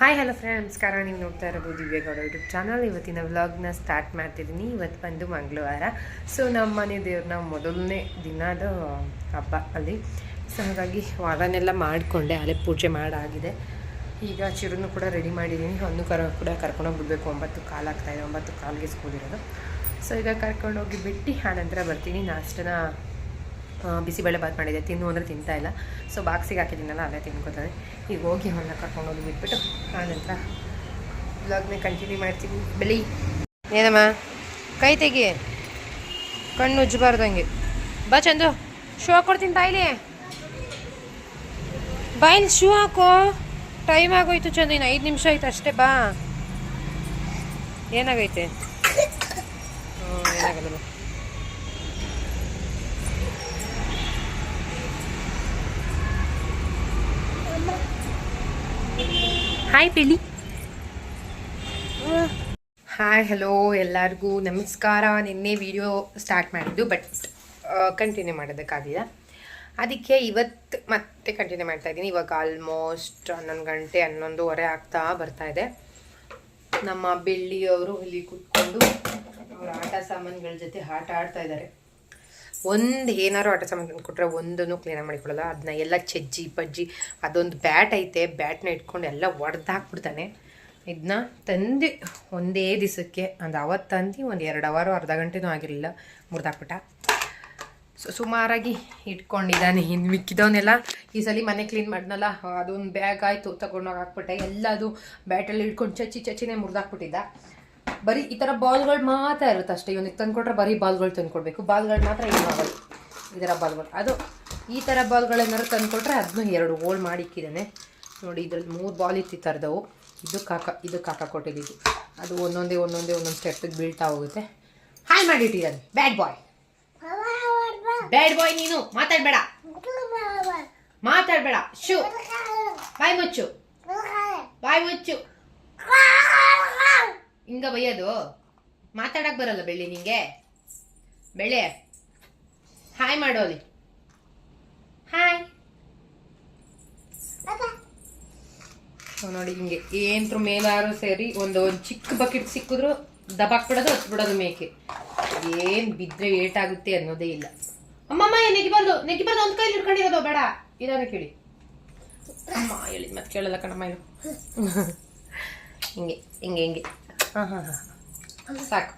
Hi hello friend ನಮಸ್ಕಾರ ನೀವು ನೋಡ್ತಾ ಇರೋದು ದಿವ್ಯಗೌಡ ಯೂಟ್ಯೂಬ್ ಚಾನಲ್ ಇವತ್ತಿನ ವ್ಲಾಗ್ನ ಸ್ಟಾರ್ಟ್ ಮಾಡ್ತಿದ್ದೀನಿ. ಇವತ್ತು ಬಂದು ಮಂಗಳವಾರ. ಸೊ ನಮ್ಮ ಮನೆ ದೇವ್ರನ್ನ ಮೊದಲನೇ ದಿನದ ಹಬ್ಬ ಅಲ್ಲಿ. ಸೊ ಹಾಗಾಗಿ ವಾರನೆಲ್ಲ ಮಾಡಿಕೊಂಡೆ. ಅಲ್ಲೇ ಪೂಜೆ ಮಾಡಾಗಿದೆ. ಈಗ ಚಿರುನು ಕೂಡ ರೆಡಿ ಮಾಡಿದ್ದೀನಿ. ಒಂದು ಕರ ಕೂಡ ಕರ್ಕೊಂಡು ಬಿಡಬೇಕು ಒಂಬತ್ತು ಕಾಲು ಆಗ್ತಾಯಿದೆ ಒಂಬತ್ತು ಕಾಲಿಗೆ ಸ್ಕೂಲ್ ಇರೋದು. ಸೊ ಈಗ ಕರ್ಕೊಂಡೋಗಿ ಬಿಟ್ಟು ಆನಂತರ ಬರ್ತೀನಿ. ನಾಷ್ಟನ ಬಿಸಿಬೇಳೆ ಬಾತ್ ಮಾಡಿದೆ. ತಿನ್ನು ಅಂದರೆ ತಿಂತಾ ಇಲ್ಲ. ಸೊ ಬಾಕ್ಸಿಗೆ ಹಾಕಿದ್ದೀನಲ್ಲ, ಅಲ್ಲೇ ತಿನ್ಕೋತಾನೆ ಈಗ ಹೋಗಿ ಅವನ್ನ ಕರ್ಕೊಂಡು ಹೋಗಿ ಬಿಟ್ಬಿಟ್ಟು ಆನಂತರ ಬ್ಲಾಗ್ನ ಕಂಟಿನ್ಯೂ ಮಾಡ್ತೀನಿ. ಬೆಳಿ. ಏನಮ್ಮ? ಕೈ ತೆಗಿ. ಕಣ್ಣು ಉಜ್ಜಬಾರ್ದು ಹಂಗೆ. ಬಾ ಚಂದು. ಶೂ ಹಾಕೊಡ್ತೀನಿ ಬಾಯ್ಲಿ ಬಾಯ್ಲಿ ಶೂ ಹಾಕೋ. ಟೈಮ್ ಆಗೋಯ್ತು ಚಂದು. ಇನ್ನು ಐದು ನಿಮಿಷ ಆಯ್ತು ಅಷ್ಟೇ, ಬಾ. ಏನಾಗೈತೆ? ಹ್ಞೂ ಏನಾಗಲ್ಲ. ಹಾಯ್ ಬೆಳಿ ಹಾಯ್ ಹಲೋ ಎಲ್ಲರಿಗೂ ನಮಸ್ಕಾರ. ನಿನ್ನೆ ವಿಡಿಯೋ ಸ್ಟಾರ್ಟ್ ಮಾಡಿದ್ದು ಬಟ್ ಕಂಟಿನ್ಯೂ ಮಾಡೋದಕ್ಕಾಗಿಲ್ಲ. ಅದಕ್ಕೆ ಇವತ್ತು ಮತ್ತೆ ಕಂಟಿನ್ಯೂ ಮಾಡ್ತಾ ಇದ್ದೀನಿ. ಇವಾಗ ಆಲ್ಮೋಸ್ಟ್ ಹನ್ನೊಂದು ಗಂಟೆ, ಹನ್ನೊಂದುವರೆ ಆಗ್ತಾ ಬರ್ತಾ ಇದೆ. ನಮ್ಮ ಬೆಳ್ಳಿಯವರು ಇಲ್ಲಿ ಕೂತ್ಕೊಂಡು ಅವ್ರ ಆಟ ಸಾಮಾನುಗಳ ಜೊತೆ ಆಟ ಆಡ್ತಾ ಇದ್ದಾರೆ. ಒಂದು ಏನಾರು ಆಟ ಸಾಮಾನು ತಂದು ಕೊಟ್ಟರೆ ಒಂದನ್ನು ಕ್ಲೀನಾಗಿ ಮಾಡಿಕೊಳ್ಳಲ್ಲ ಅದನ್ನ ಎಲ್ಲ ಚಜ್ಜಿ, ಪಜ್ಜಿ, ಅದೊಂದು ಬ್ಯಾಟ್ ಐತೆ. ಬ್ಯಾಟ್ನ ಇಟ್ಕೊಂಡು ಎಲ್ಲ ಒಡೆದು ಹಾಕ್ಬಿಡ್ತಾನೆ. ಇದನ್ನ ತಂದು ಒಂದೇ ದಿವಸಕ್ಕೆ ಒಂದು ಅವತ್ತು ತಂದು ಒಂದು ಎರಡು ಅವರು, ಅರ್ಧ ಗಂಟೆನೂ ಆಗಿರಲಿಲ್ಲ, ಮುರಿದಾಕ್ಬಿಟ್ಟ. ಸೊ, ಸುಮಾರಾಗಿ ಇಟ್ಕೊಂಡಿದ್ದಾನೆ ಇನ್ನು ಮಿಕ್ಕಿದವನ್ನೆಲ್ಲ ಈ ಸಲ ಮನೆ ಕ್ಲೀನ್ ಮಾಡಿದ್ನಲ್ಲ, ಅದೊಂದು ಬ್ಯಾಗ್ ಆಯಿತು, ತಗೊಂಡೋಗಿ ಹಾಕ್ಬಿಟ್ಟೆ. ಎಲ್ಲ ಅದು ಬ್ಯಾಟಲ್ಲಿ ಇಟ್ಕೊಂಡು ಚಚ್ಚಿ, ಚಚ್ಚಿನೇ ಮುರಿದಾಕ್ಬಿಟ್ಟಿದ್ದ. ಬರೀ ಈ ಥರ ಬಾಲ್ಗಳು ಮಾತ್ರ ಇರುತ್ತೆ ಅಷ್ಟೇ. ಇವನಿಗೆ ತಂದ್ಕೊಟ್ರೆ ಬರೀ ಬಾಲ್ಗಳು ತಂದ್ಕೊಡ್ಬೇಕು. ಬಾಲ್ಗಳು ಮಾತ್ರ ಏನು ಆಗಲ್ಲ ಈ ಥರ ಬಾಲ್ಗಳು. ಅದು ಈ ಥರ ಬಾಲ್ಗಳೇನಾದ್ರು ತಂದ್ಕೊಟ್ರೆ ಅದನ್ನು ಎರಡು ಹೋಲ್ ಮಾಡಿಕ್ಕಿದ್ದಾನೆ ನೋಡಿ ಇದ್ರಲ್ಲಿ ಮೂರು ಬಾಲ್ ಇತ್ತು ಈ ಥರದವು ಇದು ಕಾಕ ಇದು ಕಾಕ ಕೊಟ್ಟಿದ್ದು. ಅದು ಒಂದೊಂದೇ ಒಂದೊಂದೇ, ಒಂದೊಂದು ಸ್ಟೆಪ್ಪಿಗೆ ಬೀಳ್ತಾ ಹೋಗುತ್ತೆ ಹಾಯ್ ಮಾಡಿಟ್ಟಿದ್ದಾನೆ ಬ್ಯಾಡ್ ಬಾಯ್ ಬ್ಯಾಡ್ ಬಾಯ್ ನೀನು. ಮಾತಾಡ್ಬೇಡ. ಮಾತಾಡ್ಬೇಡ. ಶೂ ಬಾಯ್ ಮುಚ್ಚು. ಬಾಯ್ ಮುಚ್ಚು. ಹಿಂಗ ಬೈಯೋದು ಮಾತಾಡಕ್ ಬರಲ್ಲ ಬೆಳ್ಳಿ ನಿಂಗೆ. ಬೆಳೆ ಹಾಯ್ ಮಾಡೋಲಿ ಹಾಯ್. ನೋಡಿ ಹಿಂಗೆ ಏನ್ರ ಮೇಲಾರು ಸೇರಿ ಒಂದು ಒಂದು ಚಿಕ್ಕ ಬಕೆಟ್ ಸಿಕ್ಕಿದ್ರು ದಬಾಕ್ಬಿಡೋದು ಹಚ್ಬಿಡೋದು ಮೇಕೆ. ಏನ್ ಬಿದ್ರೆ ಏಟಾಗುತ್ತೆ ಅನ್ನೋದೇ ಇಲ್ಲ. ಅಮ್ಮಮ್ಮ ನೆಗಿಬಾರ್ದು ನೆಗಿಬಾರ್ದು ಒಂದ್ ಕೈಲಿ ಹಿಡ್ಕೊಂಡಿರೋದು, ಬೇಡ. ಇದಾನೆ ಕೇಳಿ. ಅಮ್ಮ, ಹೇಳಿದ್ ಮತ್ತೆ ಕೇಳಲ್ಲ ಕಣಮ್ಮ ಹಿಂಗೆ ಹಿಂಗೆ ಹಿಂಗೆ. ಸಾಕು.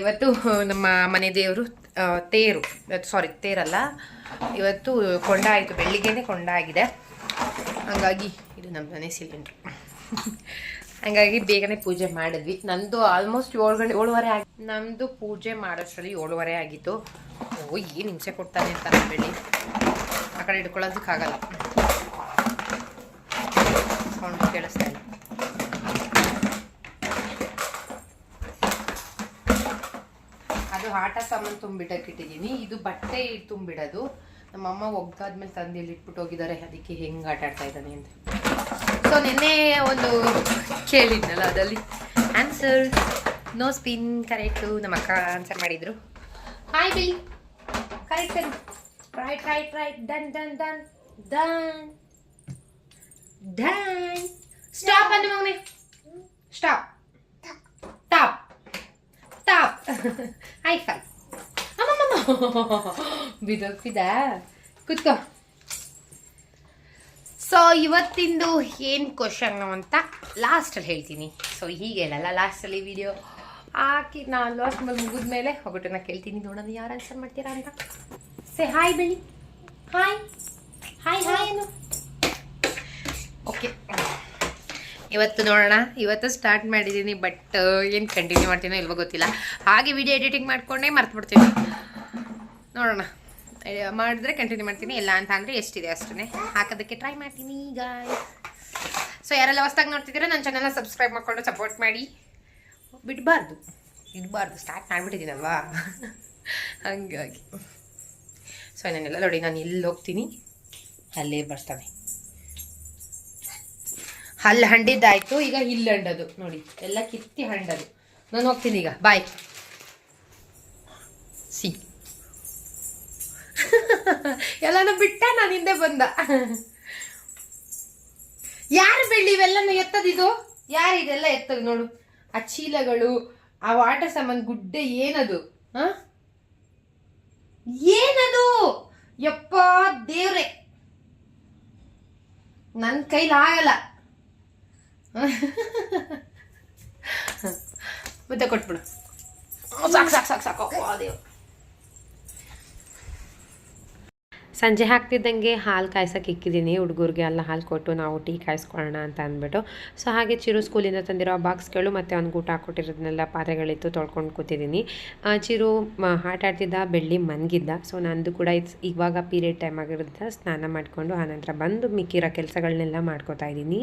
ಇವತ್ತು ನಮ್ಮ ಮನೆ ದೇವರು ತೇರು. ಸಾರಿ ತೇರಲ್ಲ. ಇವತ್ತು ಕೊಂಡ ಆಯಿತು ಬೆಳಿಗ್ಗೆನೆ ಕೊಂಡ ಆಗಿದೆ. ಹಾಗಾಗಿ ಇದು ನಮ್ಮ ಮನೆ ಸಿಲಿಂಡ್ರು. ಹಂಗಾಗಿ ಬೇಗನೆ ಪೂಜೆ ಮಾಡಿದ್ವಿ. ನಂದು ಆಲ್ಮೋಸ್ಟ್ ಏಳು ಗಂಟೆ, ಏಳುವರೆ ಆಗಿ ನಮ್ಮದು ಪೂಜೆ ಮಾಡೋಷ್ಟರಲ್ಲಿ ಏಳುವರೆ ಆಗಿತ್ತು. ಓ, ಏನು ಹಿಂಸೆ ಕೊಡ್ತಾನೆ ಅಂತ ಬೆಳಿ ಆ ಕಡೆ ಹಿಡ್ಕೊಳ್ಳೋದಕ್ಕಾಗಲ್ಲ. ಸೌಂಡ್ ಕೇಳಿಸ್ತಾ ಇಲ್ಲ ಅದು ಆಟ ಸಾಮಾನು ತುಂಬಿಡಕ್ಕೆ ಇಟ್ಟಿದ್ದೀನಿ ಇದು ಬಟ್ಟೆ ತುಂಬಿಡೋದು. ನಮ್ಮಮ್ಮ ಒಗ್ದಾದ್ಮೇಲೆ ತಂದು ಇಲ್ಲಿ ಇಟ್ಬಿಟ್ಟು ಹೋಗಿದ್ದಾರೆ, ಅದಕ್ಕೆ ಹೆಂಗೆ ಆಟ ಆಡ್ತಾ ಇದ್ದಾನೆ ಅಂತ. ಸೊ ನಿನ್ನೆ ಒಂದು ಕೇಳಿದ್ನಲ್ಲ ಅದಲ್ಲಿ ಆನ್ಸರ್ ನೋ ಸ್ಪಿನ್ ಕರೆಕ್ಟು ನಮ್ಮ ಅಕ್ಕ ಆನ್ಸರ್ ಮಾಡಿದ್ರು. Hi B correct right right right done done done done done stop ಅಂದ್ರೆ ಮಗನೇ. Stop top top hi fi ಬಿದೋಗ್ತಿದ ಕುತ್ಕೋ. ಸೊ ಇವತ್ತಿಂದು ಏನು ಕ್ವಶನ್ನು ಅಂತ ಲಾಸ್ಟಲ್ಲಿ ಹೇಳ್ತೀನಿ. ಸೊ ಹೀಗೆ ಹೇಳಲ್ಲ ಲಾಸ್ಟಲ್ಲಿ ವಿಡಿಯೋ ಹಾಕಿ ನಾನು ಲಾಸ್ಟ್ ಮೇಲೆ ಮುಗಿದ್ಮೇಲೆ ಹೋಗ್ಬಿಟ್ಟು ನಾನು ಕೇಳ್ತೀನಿ. ನೋಡೋಣ ಯಾರು ಆನ್ಸರ್ ಮಾಡ್ತೀರಾ ಅಂತ. ಸೇ ಹಾಯ್ ಬೆಳಿ. ಹಾಯ್ ಹಾಯ್ ಹಾಯ್ ಏನು ಓಕೆ ಇವತ್ತು ನೋಡೋಣ. ಇವತ್ತು ಸ್ಟಾರ್ಟ್ ಮಾಡಿದ್ದೀನಿ ಬಟ್ ಏನು ಕಂಟಿನ್ಯೂ ಮಾಡ್ತೀನೋ ಇಲ್ವೋ ಗೊತ್ತಿಲ್ಲ. ಹಾಗೆ ವಿಡಿಯೋ ಎಡಿಟಿಂಗ್ ಮಾಡ್ಕೊಂಡೇ, ಮರ್ತ್ಬಿಡ್ತೀನಿ. ನೋಡೋಣ. ಮಾಡಿದ್ರೆ ಕಂಟಿನ್ಯೂ ಮಾಡ್ತೀನಿ, ಇಲ್ಲ ಅಂತ ಅಂದರೆ ಎಷ್ಟಿದೆ ಅಷ್ಟೇ ಹಾಕೋದಕ್ಕೆ ಟ್ರೈ ಮಾಡ್ತೀನಿ ಈಗ. ಸೊ ಯಾರೆಲ್ಲ ಹೊಸ್ದಾಗಿ ನೋಡ್ತಿದ್ದೀರಾ ನನ್ನ ಚಾನಲ್ನ ಸಬ್ಸ್ಕ್ರೈಬ್ ಮಾಡಿಕೊಂಡು ಸಪೋರ್ಟ್ ಮಾಡಿ. ಬಿಡಬಾರ್ದು. ಇಡಬಾರ್ದು. ಸ್ಟಾರ್ಟ್ ಮಾಡಿಬಿಟ್ಟಿದ್ದೀನಲ್ವಾ? ಹಂಗಾಗಿ. ಸೊ ನಾನೆಲ್ಲ ನೋಡಿ, ನಾನು ಎಲ್ಲಿ ಹೋಗ್ತೀನಿ? ಅಲ್ಲೇ ಬರ್ತಾನೆ. ಅಲ್ಲಿ ಹಂಡಿದ್ದಾಯ್ತು. ಈಗ ಇಲ್ಲಿ ಹಂಡದು. ನೋಡಿ, ಎಲ್ಲ ಕಿತ್ತಿ ಹಂಡದು. ನಾನು ಹೋಗ್ತೀನಿ ಈಗ. ಬಾಯ್ ಸಿ ಎಲ್ಲಾನು ಬಿಟ್ಟ, ನಾನು ಹಿಂದೆ ಬಂದ. ಯಾರು ಬೆಳ್ಳಿ? ಇವೆಲ್ಲನೂ ಎತ್ತದಿದು ಯಾರು ಇದೆಲ್ಲ ಎತ್ತದು ನೋಡು. ಆ ಚೀಲಗಳು, ಆ ವಾಟರ್ ಸಾಮಾನು ಗುಡ್ಡೆ ಏನದು? ಹ? ಏನದು? ಯಪ್ಪ ದೇವ್ರೆ. ನನ್ನ ಕೈಲಾಗಲ್ಲ ಮುದ್ದೆ ಕೊಟ್ಬಿಡು. ಸಾಕು ಸಾಕು ಸಾಕು ಸಾಕು. ಸಂಜೆ ಹಾಕ್ತಿದ್ದಂಗೆ ಹಾಲು ಕಾಯ್ಸೋಕೆ ಇಕ್ಕಿದ್ದೀನಿ. ಹುಡುಗರಿಗೆ ಎಲ್ಲ ಹಾಲು ಕೊಟ್ಟು ನಾವು ಟೀ ಕಾಯಿಸ್ಕೊಳ್ಳೋಣ ಅಂತ ಅಂದ್ಬಿಟ್ಟು. ಸೊ, ಹಾಗೆ ಚಿರು ಸ್ಕೂಲಿಂದ ತಂದಿರೋ ಬಾಕ್ಸ್ಗಳು ಮತ್ತು ಅವ್ನಿಗೆ ಊಟ ಹಾಕ್ಕೊಟ್ಟಿರೋದನ್ನೆಲ್ಲ ಪಾತ್ರೆಗಳಿತ್ತು ತೊಳ್ಕೊಂಡು ಕೂತಿದ್ದೀನಿ. ಚಿರು ಹಾಟಾಡ್ತಿದ್ದ ಬೆಳ್ಳಿ ಮನ್ಗಿದ್ದ. ಸೊ, ನಂದು ಕೂಡ ಇಟ್ಸ್ ಇವಾಗ ಪೀರಿಯಡ್ ಟೈಮ್ ಆಗಿರೋದ್ರಿಂದ ಸ್ನಾನ ಮಾಡಿಕೊಂಡು ಆನಂತರ ಬಂದು ಮಿಕ್ಕಿರೋ ಕೆಲಸಗಳನ್ನೆಲ್ಲ ಮಾಡ್ಕೋತಾ ಇದ್ದೀನಿ.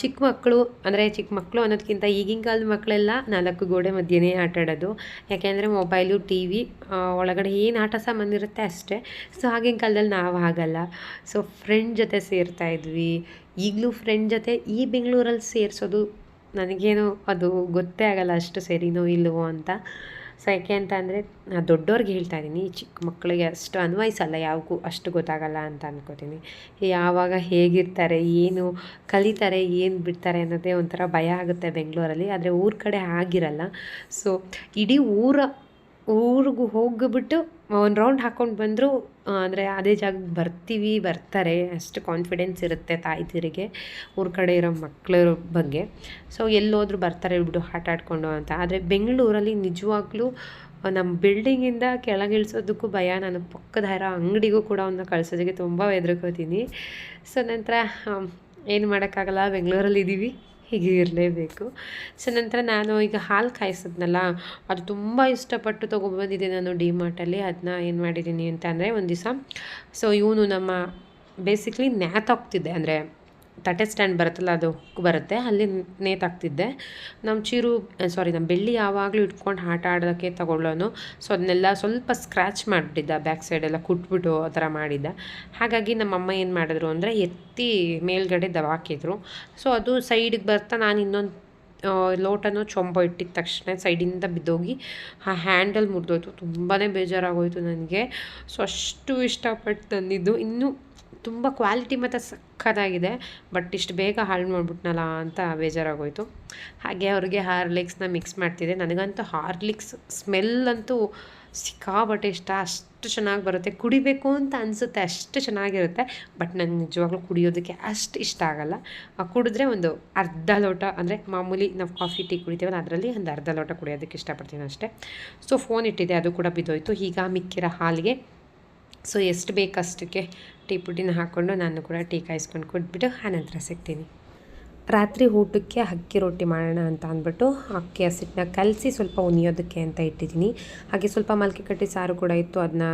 ಚಿಕ್ಕ ಮಕ್ಕಳು, ಅಂದರೆ ಚಿಕ್ಕ ಮಕ್ಕಳು ಅನ್ನೋದಕ್ಕಿಂತ ಈಗಿನ ಕಾಲದ ಮಕ್ಕಳೆಲ್ಲ ನಾಲ್ಕು ಗೋಡೆ ಮಧ್ಯೆನೇ ಆಟ ಆಡೋದು. ಯಾಕೆಂದರೆ ಮೊಬೈಲು ಟಿ ವಿ ಒಳಗಡೆ ಏನು ಆಟ ಸಾಮಾನಿರುತ್ತೆ ಅಷ್ಟೇ. ಸೊ ಆಗಿನ ಕಾಲದಲ್ಲಿ ನಾವು ಆಗಲ್ಲ ಸೊ ಫ್ರೆಂಡ್ ಜೊತೆ ಸೇರ್ತಾ ಇದ್ವಿ. ಈಗಲೂ ಫ್ರೆಂಡ್ ಜೊತೆ ಈ ಬೆಂಗಳೂರಲ್ಲಿ ಸೇರಿಸೋದು ನನಗೇನು ಅದು ಗೊತ್ತೇ ಆಗಲ್ಲ ಅಷ್ಟು ಸರಿನೋ ಇಲ್ಲವೋ ಅಂತ. ಸೊ ಯಾಕೆ ಅಂತ ಅಂದರೆ ನಾನು ದೊಡ್ಡವ್ರಿಗೆ ಹೇಳ್ತಾ ಇದ್ದೀನಿ ಚಿಕ್ಕ ಮಕ್ಕಳಿಗೆ ಅಷ್ಟು ಅನ್ವಯಿಸಲ್ಲ ಯಾವಕ್ಕೂ ಅಷ್ಟು ಗೊತ್ತಾಗಲ್ಲ ಅಂತ ಅಂದ್ಕೋತೀನಿ ಯಾವಾಗ ಹೇಗಿರ್ತಾರೆ, ಏನು ಕಲಿತಾರೆ, ಏನು ಬಿಡ್ತಾರೆ ಅನ್ನೋದೇ ಒಂಥರ ಭಯ ಆಗುತ್ತೆ ಬೆಂಗಳೂರಲ್ಲಿ, ಆದರೆ ಊರ ಕಡೆ ಆಗಿರಲ್ಲ. ಸೊ ಇಡೀ ಊರ ಊರಿಗೂ ಹೋಗಿಬಿಟ್ಟು ಒಂದು ರೌಂಡ್ ಹಾಕ್ಕೊಂಡು ಬಂದರು ಅಂದರೆ ಅದೇ ಜಾಗಕ್ಕೆ ಬರ್ತೀವಿ, ಬರ್ತಾರೆ. ಅಷ್ಟು ಕಾನ್ಫಿಡೆನ್ಸ್ ಇರುತ್ತೆ ತಾಯ್ತಿರಿಗೆ ಊರ ಕಡೆ ಇರೋ ಮಕ್ಕಳ ಬಗ್ಗೆ. ಸೊ ಎಲ್ಲೋದ್ರೂ ಬರ್ತಾರೆ ಬಿಡು, ಆಟ ಆಡ್ಕೊಂಡು ಅಂತ. ಆದರೆ ಬೆಂಗಳೂರಲ್ಲಿ ನಿಜವಾಗ್ಲೂ ನಮ್ಮ ಬಿಲ್ಡಿಂಗಿಂದ ಕೆಳಗಿಳಿಸೋದಕ್ಕೂ ಭಯ. ನಾನು ಪಕ್ಕದ ಇರೋ ಅಂಗಡಿಗೂ ಕೂಡ ಅವನ್ನ ಕಳಿಸೋದಕ್ಕೆ ತುಂಬ ಹೆದರ್ಕೋತೀನಿ. ಸೊ ನಂತರ ಏನು ಮಾಡೋಕ್ಕಾಗಲ್ಲ? ಬೆಂಗಳೂರಲ್ಲಿ ಇದ್ದೀವಿ ಹೀಗೆ ಇರಲೇಬೇಕು. ಸೊ, ನಂತರ ನಾನು ಈಗ ಹಾಲು ಕಾಯಿಸಿದ್ನಲ್ಲ, ಅದು ತುಂಬ ಇಷ್ಟಪಟ್ಟು ತೊಗೊಬಂದಿದ್ದೆ ನಾನು ಡಿ ಮಾರ್ಟಲ್ಲಿ. ಅದನ್ನ ಏನು ಮಾಡಿದ್ದೀನಿ ಅಂತ ಅಂದರೆ ಒಂದು ದಿವಸ, ಸೊ ಇವನು ನಮ್ಮ ಬೇಸಿಕ್ಲಿ ನ್ಯಾತಾಕ್ತಿದ್ದೆ ಅಂದರೆ ತಟ್ಟೆ ಸ್ಟ್ಯಾಂಡ್ ಬರುತ್ತಲ್ಲ, ಅದು ಬರುತ್ತೆ. ಅಲ್ಲಿ ನೇತಾಕ್ತಿದ್ದೆ. ನಮ್ಮ ಚೀರು ಸಾರಿ ನಮ್ಮ ಬೆಳ್ಳಿ ಯಾವಾಗಲೂ ಇಟ್ಕೊಂಡು ಆಟ ಆಡೋದಕ್ಕೆ ತೊಗೊಳ್ಳೋನು. ಸೊ ಅದನ್ನೆಲ್ಲ ಸ್ವಲ್ಪ ಸ್ಕ್ರ್ಯಾಚ್ ಮಾಡಿಬಿಟ್ಟಿದ್ದ ಬ್ಯಾಕ್ ಸೈಡೆಲ್ಲ ಕುಟ್ಬಿಟ್ಟು ಆ ಥರ ಮಾಡಿದ್ದ. ಹಾಗಾಗಿ ನಮ್ಮಮ್ಮ ಏನು ಮಾಡಿದ್ರು ಅಂದರೆ ಎತ್ತಿ ಮೇಲ್ಗಡೆ ದವಾಕಿದ್ರು ಸೊ ಅದು ಸೈಡಿಗೆ ಬರ್ತಾ ನಾನು ಇನ್ನೊಂದು ಲೋಟನೂ ಚೊಂಬ ಇಟ್ಟಿದ ತಕ್ಷಣ ಸೈಡಿಂದ ಬಿದ್ದೋಗಿ ಆ ಹ್ಯಾಂಡಲ್ ಮುರಿದೋಯ್ತು. ತುಂಬಾ ಬೇಜಾರಾಗೋಯಿತು ನನಗೆ. ಸೊ ಅಷ್ಟು ಇಷ್ಟಪಟ್ಟು ತಂದಿದ್ದು. ಇನ್ನೂ ತುಂಬ ಕ್ವಾಲಿಟಿ ಮತ್ತು ಸಖತ್ತಾಗಿದೆ, ಬಟ್ ಇಷ್ಟು ಬೇಗ ಹಾಳು ಮಾಡಿಬಿಟ್ನಲ್ಲ ಅಂತ ಬೇಜಾರಾಗೋಯಿತು. ಹಾಗೆ ಅವ್ರಿಗೆ ಹಾರ್ಲಿಕ್ಸ್ನ ಮಿಕ್ಸ್ ಮಾಡ್ತಿದ್ದೆ. ನನಗಂತೂ ಹಾರ್ಲಿಕ್ಸ್ ಸ್ಮೆಲ್ ಅಂತೂ ಸಿಕ್ಕಾಬಟ್ಟೆ ಇಷ್ಟ. ಅಷ್ಟು ಚೆನ್ನಾಗಿ ಬರುತ್ತೆ. ಕುಡಿಬೇಕು ಅಂತ ಅನಿಸುತ್ತೆ, ಅಷ್ಟು ಚೆನ್ನಾಗಿರುತ್ತೆ, ಬಟ್ ನಂಗೆ ನಿಜವಾಗ್ಲೂ ಕುಡಿಯೋದಕ್ಕೆ ಅಷ್ಟು ಇಷ್ಟ ಆಗಲ್ಲ. ಕುಡಿದ್ರೆ ಒಂದು ಅರ್ಧ ಲೋಟ, ಅಂದರೆ ಮಾಮೂಲಿ ನಾವು ಕಾಫಿ, ಟೀ ಕುಡಿತೀವಲ್ಲ, ಅದರಲ್ಲಿ ಒಂದು ಅರ್ಧ ಲೋಟ ಕುಡಿಯೋದಕ್ಕೆ ಇಷ್ಟಪಡ್ತೀನಿ ಅಷ್ಟೇ. ಸೊ, ಫೋನ್ ಇಟ್ಟಿದೆ ಅದು ಕೂಡ ಬಿದ್ದೋಯ್ತು. ಈಗ ಮಿಕ್ಕಿರೋ ಹಾಲಿಗೆ ಸೊ ಎಷ್ಟು ಬೇಕಷ್ಟಕ್ಕೆ ಟೀ ಪುಡಿನ ಹಾಕ್ಕೊಂಡು ನಾನು ಕೂಡ ಟೀ ಕಾಯಿಸ್ಕೊಂಡು ಕೊಟ್ಬಿಟ್ಟು ಆನಂತರ ಸಿಗ್ತೀನಿ. ರಾತ್ರಿ ಊಟಕ್ಕೆ ಅಕ್ಕಿ ರೊಟ್ಟಿ ಮಾಡೋಣ ಅಂತ ಅಂದ್ಬಿಟ್ಟು ಅಕ್ಕಿ ಹಸಿಟ್ಟನ್ನ ಕಲಸಿ ಸ್ವಲ್ಪ ಉನಿಯೋದಕ್ಕೆ ಅಂತ ಇಟ್ಟಿದ್ದೀನಿ. ಹಾಗೆ ಸ್ವಲ್ಪ ಮಲ್ಕೆ ಕಟ್ಟಿ ಸಾರು ಕೂಡ ಇತ್ತು, ಅದನ್ನ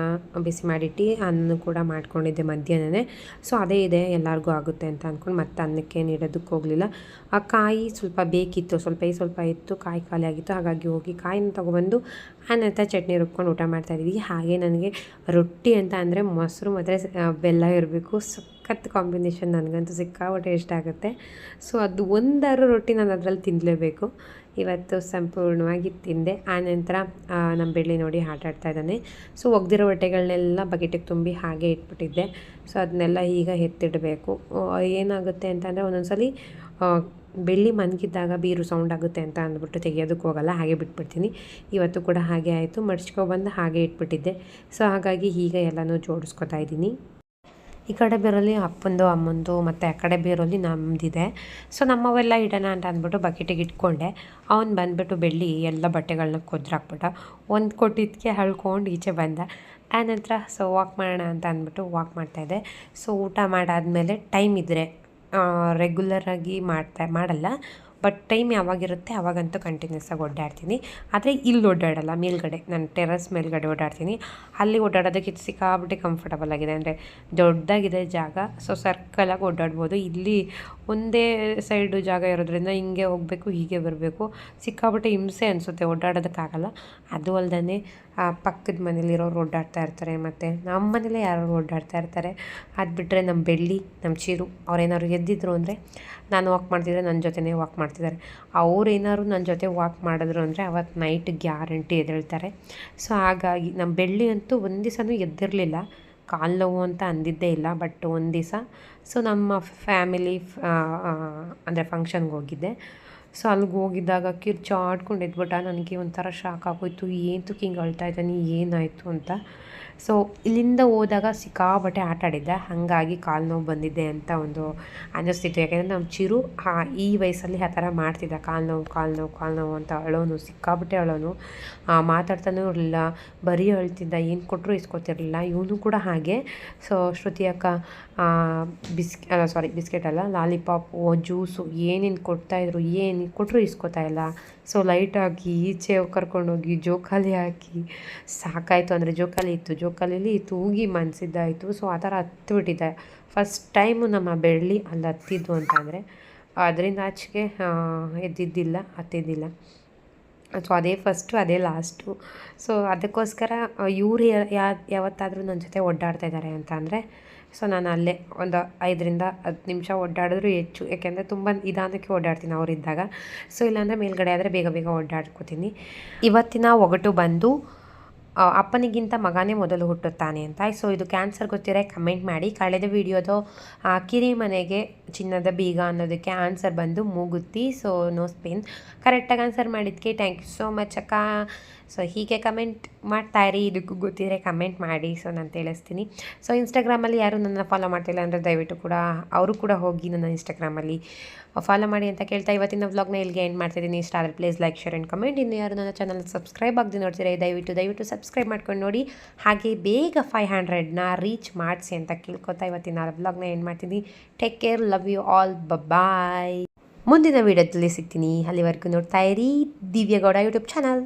ಬಿಸಿ ಮಾಡಿಟ್ಟು ಅನ್ನ ಕೂಡ ಮಾಡ್ಕೊಂಡಿದ್ದೆ ಮಧ್ಯಾಹ್ನನೇ. ಸೊ ಅದೇ ಇದೆ, ಎಲ್ಲರಿಗೂ ಆಗುತ್ತೆ ಅಂತ ಅಂದ್ಕೊಂಡು ಮತ್ತೆ ಅನ್ನಕ್ಕೆ ನೀಡೋದಕ್ಕೆ ಹೋಗಲಿಲ್ಲ. ಆ ಕಾಯಿ ಸ್ವಲ್ಪ ಬೇಕಿತ್ತು, ಸ್ವಲ್ಪ ಈ ಸ್ವಲ್ಪ ಇತ್ತು, ಕಾಯಿ ಖಾಲಿ ಆಗಿತ್ತು. ಹಾಗಾಗಿ ಹೋಗಿ ಕಾಯಿನ ತೊಗೊಬಂದು ಆನಂತರ ಚಟ್ನಿ ರುಬ್ಕೊಂಡು ಊಟ ಮಾಡ್ತಾಯಿದ್ವಿ ಹಾಗೆ ನನಗೆ ರೊಟ್ಟಿ ಅಂತ ಅಂದರೆ ಮೊಸರು ಮತ್ತು ಬೆಲ್ಲ ಇರಬೇಕು. ಸಖತ್ ಕಾಂಬಿನೇಷನ್ ನನಗಂತೂ ಸಿಕ್ಕಾಪಟ್ಟೆ ಇಷ್ಟ ಆಗುತ್ತೆ. ಸೊ ಅದು ಒಂದಾರು ರೊಟ್ಟಿ ನಾನು ಅದರಲ್ಲಿ ತಿನ್ನಲೇಬೇಕು ಇವತ್ತು ಸಂಪೂರ್ಣವಾಗಿ ತಿಂದೆ. ಆನಂತರ ನಮ್ಮ ಬೆಳ್ಳಿ ನೋಡಿ ಆಟ ಆಡ್ತಾ ಇದ್ದಾನೆ. ಸೊ ಒಗ್ದಿರೋ ಹೊಟ್ಟೆಗಳನ್ನೆಲ್ಲ ಬಕೆಟಿಗೆ ತುಂಬಿ ಹಾಗೆ ಇಟ್ಬಿಟ್ಟಿದ್ದೆ. ಸೊ ಅದನ್ನೆಲ್ಲ ಈಗ ಎತ್ತಿಡಬೇಕು. ಏನಾಗುತ್ತೆ ಅಂತಂದರೆ ಒಂದೊಂದು ಆ, ಬೆಳ್ಳಿ ಮನ್ಗಿದ್ದಾಗ ಬೀರು ಸೌಂಡ್ ಆಗುತ್ತೆ ಅಂತ ಅಂದ್ಬಿಟ್ಟು ತೆಗಿಯೋದಕ್ಕೆ ಹೋಗಲ್ಲ, ಹಾಗೆ ಬಿಟ್ಬಿಡ್ತೀನಿ. ಇವತ್ತು ಕೂಡ ಹಾಗೆ ಆಯಿತು ಮಡ್ಚ್ಕೊಬಂದು ಹಾಗೆ ಇಟ್ಬಿಟ್ಟಿದ್ದೆ. ಸೊ ಹಾಗಾಗಿ ಈಗ ಎಲ್ಲನೂ ಜೋಡಿಸ್ಕೊತಾ ಇದ್ದೀನಿ. ಈ ಕಡೆ ಬೇರಲ್ಲಿ ಅಪ್ಪಂದು, ಅಮ್ಮಂದು ಮತ್ತು ಆ ಕಡೆ ಬೇರಲ್ಲಿ ನಮ್ಮದಿದೆ ಸೊ ನಮ್ಮವೆಲ್ಲ ಇಡೋಣ ಅಂತ ಅಂದ್ಬಿಟ್ಟು ಬಕೆಟಿಗೆ ಇಟ್ಕೊಂಡೆ. ಅವ್ನು ಬಂದ್ಬಿಟ್ಟು ಬೆಳ್ಳಿ ಎಲ್ಲ ಬಟ್ಟೆಗಳನ್ನ ಕೊದ್ರಾಕ್ಬಿಟ್ಟ. ಒಂದು ಕೊಟ್ಟಿದ್ದಕ್ಕೆ ಹಳ್ಕೊಂಡು ಈಚೆ ಬಂದ. ಆನಂತರ ಸೊ ವಾಕ್ ಮಾಡೋಣ ಅಂತ ಅಂದ್ಬಿಟ್ಟು ವಾಕ್ ಮಾಡ್ತಾಯಿದ್ದೆ ಸೊ ಊಟ ಮಾಡಾದಮೇಲೆ ಟೈಮ್ ಇದ್ದರೆ ರೆಗ್ಯುಲರಾಗಿ ಮಾಡ್ತಾ ಮಾಡಲ್ಲ. ಬಟ್ ಟೈಮ್ ಯಾವಾಗಿರುತ್ತೆ? ಅವಾಗಂತೂ ಕಂಟಿನ್ಯೂಸ್ ಆಗಿ ಓಡಾಡ್ತೀನಿ. ಆದರೆ ಇಲ್ಲಿ ಓಡಾಡಲ್ಲ, ಮೇಲ್ಗಡೆ. ನಾನು ಟೆರಸ್ ಮೇಲ್ಗಡೆ ಓಡಾಡ್ತೀನಿ. ಅಲ್ಲಿ ಓಡಾಡೋದಕ್ಕೆ ಸಿಕ್ಕಾಬಿಟ್ಟೆ ಕಂಫರ್ಟಬಲ್ ಆಗಿದೆ. ಅಂದರೆ ದೊಡ್ಡದಾಗಿದೆ ಜಾಗ. ಸೊ ಸರ್ಕಲಾಗಿ ಓಡಾಡ್ಬೋದು. ಇಲ್ಲಿ ಒಂದೇ ಸೈಡು ಜಾಗ ಇರೋದ್ರಿಂದ ಹಿಂಗೆ ಹೋಗಬೇಕು, ಹೀಗೆ ಬರಬೇಕು. ಸಿಕ್ಕಾಬಿಟ್ಟೆ ಹಿಂಸೆ ಅನಿಸುತ್ತೆ. ಓಡಾಡೋದಕ್ಕಾಗಲ್ಲ. ಅದು ಅಲ್ಲದೆ ಪಕ್ಕದ ಮನೇಲಿರೋರು ಓಡಾಡ್ತಾ ಇರ್ತಾರೆ. ಮತ್ತು ನಮ್ಮ ಮನೇಲೇ ಯಾರು ಓಡಾಡ್ತಾ ಇರ್ತಾರೆ. ಅದು ಬಿಟ್ಟರೆ ನಮ್ಮ ಬೆಳ್ಳಿ, ನಮ್ಮ ಚೀರು, ಅವ್ರೇನಾದ್ರು ಎದ್ದಿದ್ರು ಅಂದರೆ ನಾನು ವಾಕ್ ಮಾಡ್ತಿದ್ರೆ ನನ್ನ ಜೊತೆನೇ ವಾಕ್ ಮಾಡ್ತಿದ್ದಾರೆ. ಅವ್ರೇನಾದ್ರು ನನ್ನ ಜೊತೆ ವಾಕ್ ಮಾಡಿದ್ರು ಅಂದರೆ ಅವತ್ತು ನೈಟ್ ಗ್ಯಾರಂಟಿ ಎದ್ದೇಳ್ತಾರೆ. ಸೊ ಹಾಗಾಗಿ ನಮ್ಮ ಬೆಳ್ಳಿ ಅಂತೂ ಒಂದು ದಿವಸನೂ ಎದ್ದಿರಲಿಲ್ಲ. ಕಾಲು ನೋವು ಅಂತ ಅಂದಿದ್ದೇ ಇಲ್ಲ ಬಟ್ ಒಂದು ದಿವಸ. ಸೊ ನಮ್ಮ ಫ್ಯಾಮಿಲಿ ಅಂದರೆ ಫಂಕ್ಷನ್ಗೆ ಹೋಗಿದ್ದೆ. ಸೊ ಅಲ್ಲಿಗೆ ಹೋಗಿದ್ದಾಗ ಕಿರ್ಚಾಡ್ಕೊಂಡು ಎದ್ಬಿಟ್ಟ. ನನಗೆ ಒಂಥರ ಶಾಕ್ ಆಗೋಯ್ತು. ಏನು ತುಕಿಂಗ್ ಅಳ್ತಾ ಇದ್ದಾನೆ ಏನಾಯಿತು ಅಂತ. ಸೊ ಇಲ್ಲಿಂದ ಹೋದಾಗ ಸಿಕ್ಕಾಬಟ್ಟೆ ಆಟ ಆಡಿದ್ದೆ. ಹಾಗಾಗಿ ಕಾಲು ನೋವು ಬಂದಿದೆ ಅಂತ ಒಂದು ಅನ್ನಿಸ್ತಿತ್ತು ಯಾಕೆಂದರೆ ನಮ್ಮ ಚಿರು ಹಾ ಈ ವಯಸ್ಸಲ್ಲಿ ಆ ಥರ ಮಾಡ್ತಿದ್ದ. ಕಾಲು ನೋವು ಕಾಲು ನೋವು ಕಾಲು ನೋವು ಅಂತ ಅಳೋನು ಸಿಕ್ಕಾಬಟ್ಟೆ ಅಳೋನು ಮಾತಾಡ್ತಾನೂ ಇರಲಿಲ್ಲ. ಬರೀ ಅಳ್ತಿದ್ದ ಏನು ಕೊಟ್ಟರು ಇಸ್ಕೊತಿರಲಿಲ್ಲ. ಇವನು ಕೂಡ ಹಾಗೆ. ಸೊ ಶ್ರುತಿ ಅಕ್ಕ ಬಿಸ್ಕ್, ಅಲ್ಲ ಸಾರಿ ಬಿಸ್ಕೆಟ್ ಅಲ್ಲ, ಲಾಲಿಪಾಪು ಜ್ಯೂಸು ಏನೇನು ಕೊಡ್ತಾಯಿದ್ರು ಏನು ಕೊಟ್ಟರು ಇಸ್ಕೊತಾ ಇಲ್ಲ. ಸೊ ಲೈಟಾಗಿ ಈಚೆ ಕರ್ಕೊಂಡೋಗಿ ಜೋಕಾಲಿ ಹಾಕಿ, ಸಾಕಾಯಿತು ಅಂದರೆ ಜೋಕಾಲಿ ಇತ್ತು, ಜೋಕಾಲಿಲಿ ತೂಗಿ ಮನ್ಸಿದ್ದಾಯಿತು. ಸೊ ಆ ಥರ ಹತ್ಬಿಟ್ಟಿದ್ದೆ ಫಸ್ಟ್ ಟೈಮು ನಮ್ಮ ಬೆಳ್ಳಿ ಅಲ್ಲಿ ಹತ್ತಿದ್ದು ಅಂತಂದರೆ, ಅದರಿಂದ ಆಚೆಗೆ ಎದ್ದಿದ್ದಿಲ್ಲ, ಹತ್ತಿದ್ದಿಲ್ಲ. ಸೊ ಅದೇ ಫಸ್ಟು ಅದೇ ಲಾಸ್ಟು ಸೊ ಅದಕ್ಕೋಸ್ಕರ ಇವ್ರು ಯಾವತ್ತಾದರೂ ನನ್ನ ಜೊತೆ ಓಡಾಡ್ತಾ ಇದ್ದಾರೆ ಅಂತ ಅಂದರೆ ಸೊ ನಾನು ಅಲ್ಲೇ ಒಂದು ಐದರಿಂದ ಹತ್ತು ನಿಮಿಷ ಓಡಾಡಿದ್ರು ಹೆಚ್ಚು, ಯಾಕೆಂದರೆ ತುಂಬ ನಿಧಾನಕ್ಕೆ ಓಡಾಡ್ತೀನಿ ಅವರಿದ್ದಾಗ. ಸೊ ಇಲ್ಲಾಂದರೆ ಮೇಲ್ಗಡೆ ಆದರೆ ಬೇಗ ಬೇಗ ಓಡಾಡ್ಕೋತೀನಿ. ಇವತ್ತಿನ ಒಗಟು ಬಂದು ಅಪ್ಪನಿಗಿಂತ ಮಗನೇ ಮೊದಲು ಹುಟ್ಟುತ್ತಾನೆ ಅಂತ. ಸೊ ಇದು ಕ್ಯಾನ್ಸರ್ ಗೊತ್ತಿರೋ ಕಮೆಂಟ್ ಮಾಡಿ. ಕಳೆದ ವಿಡಿಯೋದು ಕಿರಿ ಮನೆಗೆ ಚಿನ್ನದ ಬೀಗ ಅನ್ನೋದಕ್ಕೆ ಆನ್ಸರ್ ಬಂದು ಮೂಗುತ್ತಿ, ಸೊ ನೋ ಸ್ಪೇನ್. ಕರೆಕ್ಟಾಗಿ ಆನ್ಸರ್ ಮಾಡಿದ್ದಕ್ಕೆ ಥ್ಯಾಂಕ್ ಯು ಸೋ ಮಚ್ ಅಕ್ಕ. ಸೊ ಹೀಗೆ ಕಮೆಂಟ್ ಮಾಡ್ತಾಯಿರಿ. ಇದಕ್ಕೂ ಗೊತ್ತಿದ್ರೆ ಕಮೆಂಟ್ ಮಾಡಿ. ಸೊ ನಾನು ತಿಳಿಸ್ತೀನಿ. ಸೊ ಇನ್ಸ್ಟಾಗ್ರಾಮಲ್ಲಿ ಯಾರು ನನ್ನ ಫಾಲೋ ಮಾಡ್ತಿಲ್ಲ ಅಂದರೆ ದಯವಿಟ್ಟು ಕೂಡ ಅವರು ಕೂಡ ಹೋಗಿ ನನ್ನ ಇನ್ಸ್ಟಾಗ್ರಾಮಲ್ಲಿ ಫಾಲೋ ಮಾಡಿ ಅಂತ ಕೇಳ್ತಾ ಇವತ್ತಿನ ವ್ಲಾಗ್ನ ಇಲ್ಲಿಗೆ ಎಂಡ್ ಮಾಡ್ತಿದ್ದೀನಿ. ಇಷ್ಟ ಆದರೆ please like share and comment ಇನ್ನು ಯಾರು ನನ್ನ ಚಾನಲ್ ಸಬ್ಸ್ಕ್ರೈಬ್ ಆಗದೆ ನೋಡ್ತೀರಾ ದಯವಿಟ್ಟು ದಯವಿಟ್ಟು ಸಬ್ಸ್ಕ್ರೈಬ್ ಮಾಡ್ಕೊಂಡು ನೋಡಿ. ಹಾಗೆ ಬೇಗ ಫೈವ್ ಹಂಡ್ರೆಡ್ನ ರೀಚ್ ಮಾಡಿಸಿ ಅಂತ ಕೇಳ್ಕೊತಾ ಇವತ್ತಿನ ವ್ಲಾಗ್ನ ಎಂಡ್ ಮಾಡ್ತೀನಿ. Take care love you all bye ಮುಂದಿನ ವೀಡಿಯೋದಲ್ಲಿ ಸಿಗ್ತೀನಿ. ಅಲ್ಲಿವರೆಗೂ ನೋಡ್ತಾ ಇರಿ. ದಿವ್ಯಗೌಡ ಯೂಟ್ಯೂಬ್ ಚಾನಲ್